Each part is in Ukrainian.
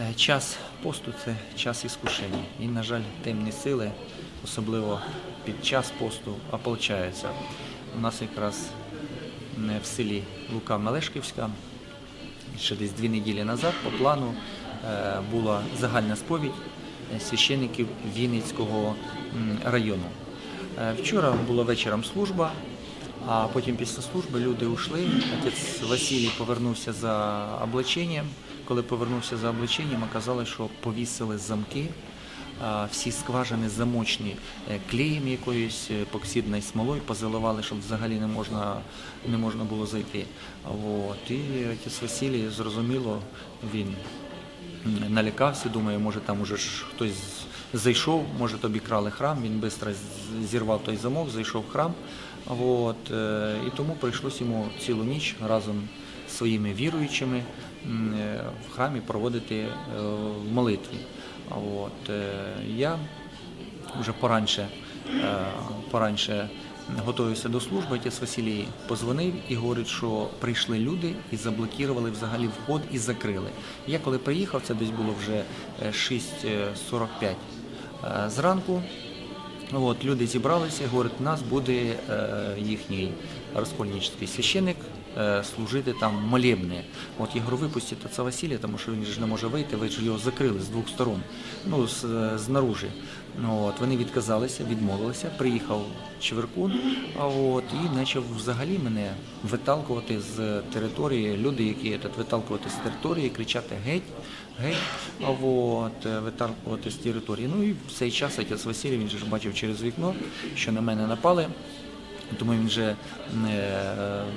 Е, Час посту це час іскушення. І, на жаль, темні сили, особливо під час посту, ополчаються. У нас якраз в селі Лука Мелешківська ще десь дві неділі назад по плану е, була загальна сповідь е, священиків Вінницького району. Вчора була вечором служба, а потім після служби люди ушли. Отець Василій повернувся за облаченням. Коли повернувся за облаченням, оказалось, що повісили замки. Всі скважини замочні е, клеєм якоюсь е, епоксидною смолою позаливали, щоб взагалі не можна, не можна було зайти. От. І отець Василій, зрозуміло, він налякався, думає, може там уже ж хтось зайшов, може обікрали храм, він швидко зірвав той замок, зайшов в храм. От, е, і тому прийшлось йому цілу ніч разом своїми віруючими е, в храмі проводити е, молитві. От, е, я вже пораньше, е, готуюся до служби, отець Василій позвонив і говорить, що прийшли люди і заблокували взагалі вход і закрили. Я коли приїхав, це десь було вже е, 6.45 е, зранку. От, люди зібралися, говорять, у нас буде їхній розкольничний священник е, служити там молебне. От я говорю, випустіть отця Василія, тому що він ж не може вийти, ви ж його закрили з двох сторон, ну, з, е, знаружи. Ну, От, вони відказалися, відмовилися, приїхав Чеверкун, а от, і почав взагалі мене виталкувати з території, люди, які тут виталкувати з території, кричати геть, геть, а от, е, виталкувати з території. Ну і в цей час отець Василій, він ж бачив через вікно, що на мене напали. Тому він вже е,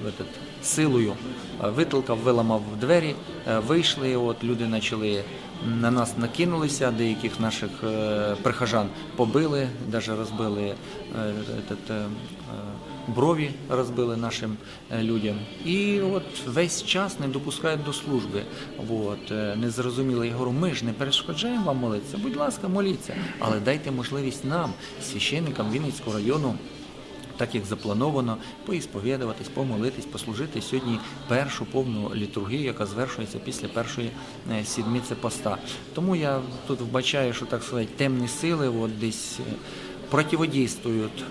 этот, силою е, витолкав, виламав двері, е, вийшли. От люди почали на нас накинулися, деяких наших е, прихожан побили, навіть розбили е, этот, е, е, брові, розбили нашим е, людям. І от весь час не допускають до служби. От, е, не зрозуміло. Я говорю, ми ж не перешкоджаємо вам молитися. Будь ласка, моліться, але дайте можливість нам, священникам Вінницького району так як заплановано, поісповідуватись, помолитись, послужити сьогодні першу повну літургію, яка звершується після першої сідміці поста. Тому я тут вбачаю, що так сказати, темні сили от десь е, противодійствують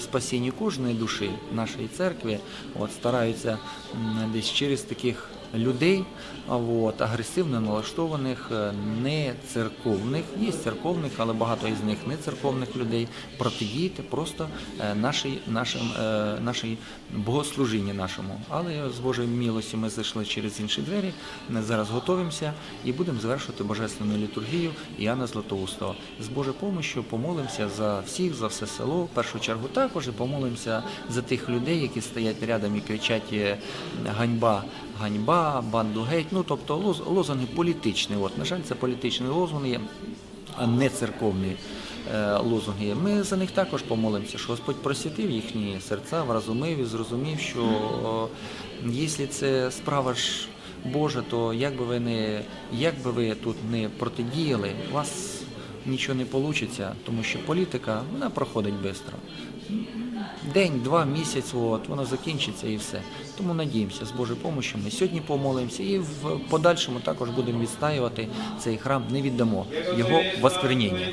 спасінню кожної душі нашої церкви, от стараються десь через таких людей, от, агресивно налаштованих, е, не церковних, є церковних, але багато із них не церковних людей, протидіяти просто е, нашій, нашим, е, нашій богослужінні нашому. Але з Божої милості ми зайшли через інші двері, зараз готуємося і будемо завершувати божественну літургію Іоанна Златоустого. З Божою помощью помолимося за всіх, за все село. В першу чергу також і помолимося за тих людей, які стоять рядом і кричать ганьба, ганьба, банду геть. Ну тобто лоз- лозунги політичні. От, на жаль, це політичні лозунги, а не церковні. е, Лозунги. Ми за них також помолимося, що Господь просвітив їхні серця, вразумив і зрозумів, що о, якщо це справа ж Божа, то як би ви не як би ви тут не протидіяли, вас нічого не вийде, тому що політика вона проходить швидко. День, два, місяць, от, воно закінчиться і все. Тому надіємося, з Божою допомогою ми сьогодні помолимося і в подальшому також будемо відстаювати цей храм, не віддамо його воскреніння.